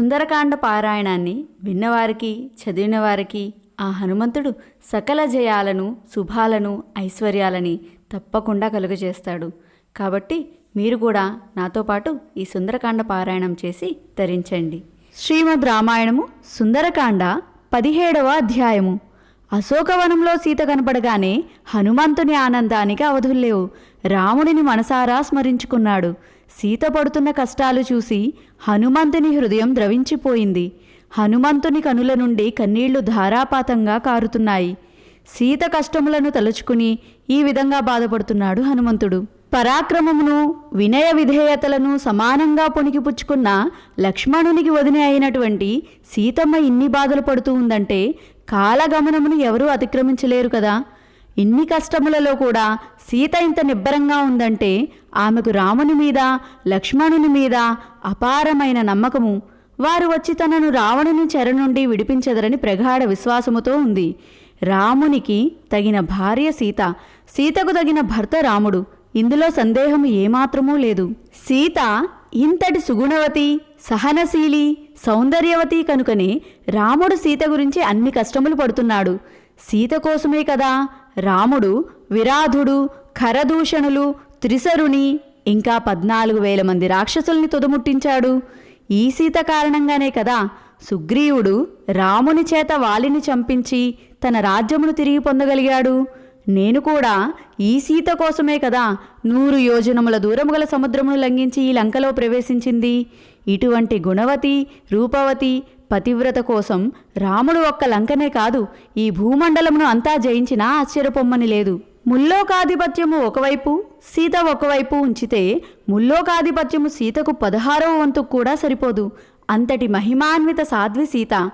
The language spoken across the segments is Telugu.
సుందరకాండ పారాయణాన్ని విన్నవారికి చదివిన వారికి ఆ హనుమంతుడు సకల జయాలను శుభాలను ఐశ్వర్యాలని తప్పకుండా కలుగజేస్తాడు. కాబట్టి మీరు కూడా నాతో పాటు ఈ సుందరకాండ పారాయణం చేసి ధరించండి. శ్రీమద్ రామాయణము సుందరకాండ పదిహేడవ అధ్యాయము. అశోకవనంలో సీత కనపడగానే హనుమంతుని ఆనందానికి అవధుల్లేవు రాముడిని మనసారా స్మరించుకున్నాడు. సీత పడుతున్న కష్టాలు చూసి హనుమంతుని హృదయం ద్రవించిపోయింది. హనుమంతుని కనుల నుండి కన్నీళ్ళు ధారాపాతంగా కారుతున్నాయి. సీత కష్టములను తలుచుకుని ఈ విధంగా బాధపడుతున్నాడు హనుమంతుడు. పరాక్రమమును వినయ విధేయతలను సమానంగా పొణికిపుచ్చుకున్న లక్ష్మణునికి వదిన అయినటువంటి సీతమ్మ ఇన్ని బాధలు పడుతూ ఉందంటే కాలగమనమును ఎవరూ అతిక్రమించలేరు కదా. ఇన్ని కష్టములలో కూడా సీత ఇంత నిబ్బరంగా ఉందంటే ఆమెకు రాముని మీద లక్ష్మణుని మీద అపారమైన నమ్మకము. వారు వచ్చి తనను రావణుని చెర నుండి విడిపించదరని ప్రగాఢ విశ్వాసముతో ఉంది. రామునికి తగిన భార్య సీత సీతకు తగిన భర్త రాముడు. ఇందులో సందేహం ఏమాత్రమూ లేదు. సీత ఇంతటి సుగుణవతి సహనశీలి సౌందర్యవతి కనుకనే రాముడు సీత గురించి అన్ని కష్టములు పడుతున్నాడు. సీత కోసమే కదా రాముడు విరాధుడు ఖరదూషణులు త్రిసరుని ఇంకా పద్నాలుగు వేల మంది రాక్షసుల్ని తుదముట్టించాడు. ఈ సీత కారణంగానే కదా సుగ్రీవుడు రాముని చేత వాలిని చంపించి తన రాజ్యమును తిరిగి పొందగలిగాడు. నేను కూడా ఈ సీత కోసమే కదా నూరు యోజనముల దూరము గల సముద్రమును లంఘించి ఈ లంకలో ప్రవేశించింది. ఇటువంటి గుణవతి రూపవతి పతివ్రత కోసం రాముడు ఒక్క లంకనే కాదు ఈ భూమండలమును అంతా జయించినా ఆశ్చర్యపొమ్మని లేదు. ముల్లోకాధిపత్యము ఒకవైపు సీత ఒకవైపు ఉంచితే ముల్లోకాధిపత్యము సీతకు పదహారవ వంతు కూడా సరిపోదు. అంతటి మహిమాన్విత సాధ్వి సీత.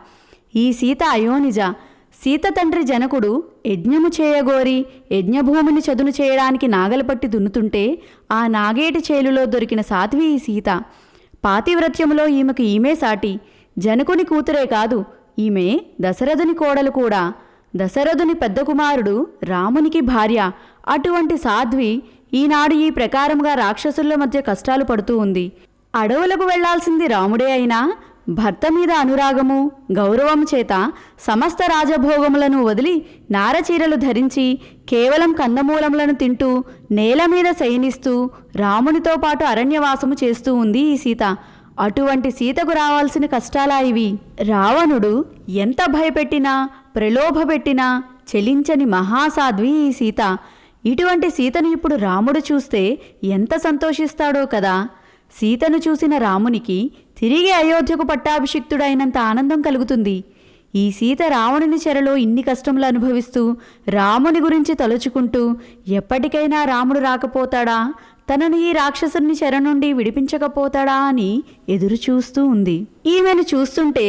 ఈ సీత అయోనిజ. సీత తండ్రి జనకుడు యజ్ఞము చేయగోరి యజ్ఞభూమిని చదును చేయడానికి నాగలపట్టి దున్నుతుంటే ఆ నాగేటి చేలులో దొరికిన సాధ్వి ఈ సీత. పాతివ్రత్యములో ఈమెకు ఈమె సాటి. జనకుని కూతురే కాదు ఈమె దశరథుని కోడలు కూడా. దశరథుని పెద్ద కుమారుడు రామునికి భార్య. అటువంటి సాధ్వి ఈనాడు ఈ ప్రకారంగా రాక్షసుల మధ్య కష్టాలు పడుతూ ఉంది. అడవులకు వెళ్ళాల్సింది రాముడే అయినా భర్త మీద అనురాగము గౌరవం చేత సమస్త రాజభోగములను వదిలి నారచీరలు ధరించి కేవలం కందమూలములను తింటూ నేల మీద శయనిస్తూ రామునితో పాటు అరణ్యవాసము చేస్తూ ఉంది ఈ సీత. అటువంటి సీతకు రావాల్సిన కష్టాలా ఇవి? రావణుడు ఎంత భయపెట్టినా ప్రలోభపెట్టినా చెలించని మహాసాధ్వి ఈ సీత. ఇటువంటి సీతను ఇప్పుడు రాముడు చూస్తే ఎంత సంతోషిస్తాడో కదా? సీతను చూసిన రామునికి తిరిగి అయోధ్యకు పట్టాభిషిక్తుడైనంత ఆనందం కలుగుతుంది. ఈ సీత రావణుని చెరలో ఇన్ని కష్టములు అనుభవిస్తూ రాముని గురించి తలుచుకుంటూ ఎప్పటికైనా రాముడు రాకపోతాడా? తనను ఈ రాక్షసుని చెర నుండి విడిపించకపోతాడా అని ఎదురు చూస్తూ ఉంది. ఈమెను చూస్తుంటే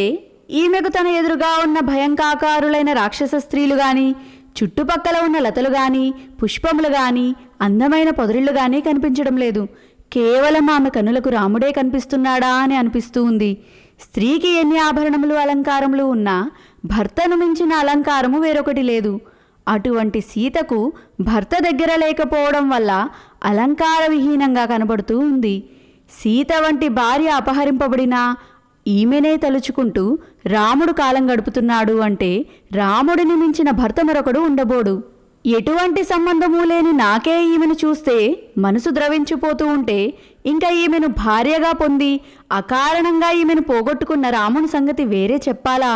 ఈమెకు తన ఎదురుగా ఉన్న భయంకాకారులైన రాక్షస స్త్రీలు గాని చుట్టుపక్కల ఉన్న లతలు గాని పుష్పములు గాని అందమైన పొదరిళ్ళు గాని కనిపించడం లేదు. కేవలం ఆమె కనులకు రాముడే కనిపిస్తున్నాడా అని అనిపిస్తూ ఉంది. స్త్రీకి ఎన్ని ఆభరణములు అలంకారములు ఉన్నా భర్తను మించిన అలంకారము వేరొకటి లేదు. అటువంటి సీతకు భర్త దగ్గర లేకపోవడం వల్ల అలంకార విహీనంగా కనబడుతూ ఉంది. సీత వంటి భార్య అపహరింపబడినా ఈమెనే తలుచుకుంటూ రాముడు కాలం గడుపుతున్నాడు అంటే రాముడిని మించిన భర్త మరొకడు ఉండబోడు. ఎటువంటి సంబంధము లేని నాకే ఈమెను చూస్తే మనసు ద్రవించిపోతూ ఉంటే ఇంకా ఈమెను భార్యగా పొంది అకారణంగా ఈమెను పోగొట్టుకున్న రాముని సంగతి వేరే చెప్పాలా?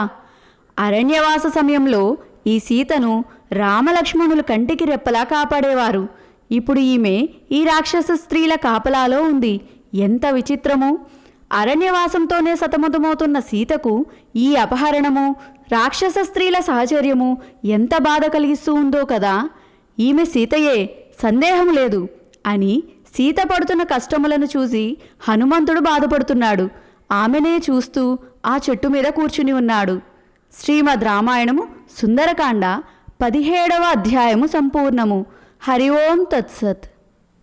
అరణ్యవాస సమయంలో ఈ సీతను రామలక్ష్మణులు కంటికి రెప్పలా కాపాడేవారు. ఇప్పుడు ఈమె ఈ రాక్షస స్త్రీల కాపలాలో ఉంది. ఎంత విచిత్రము! అరణ్యవాసంతోనే సతమతమవుతున్న సీతకు ఈ అపహరణము రాక్షస స్త్రీల సహచర్యము ఎంత బాధ కలిగిస్తూ ఉందో కదా. ఈమె సీతయే సందేహం లేదు అని సీత పడుతున్న కష్టములను చూసి హనుమంతుడు బాధపడుతున్నాడు. ఆమెనే చూస్తూ ఆ చెట్టు మీద కూర్చుని ఉన్నాడు. శ్రీమద్ రామాయణము సుందరకాండ పదిహేడవ అధ్యాయము సంపూర్ణము. హరి ఓం తత్సత్.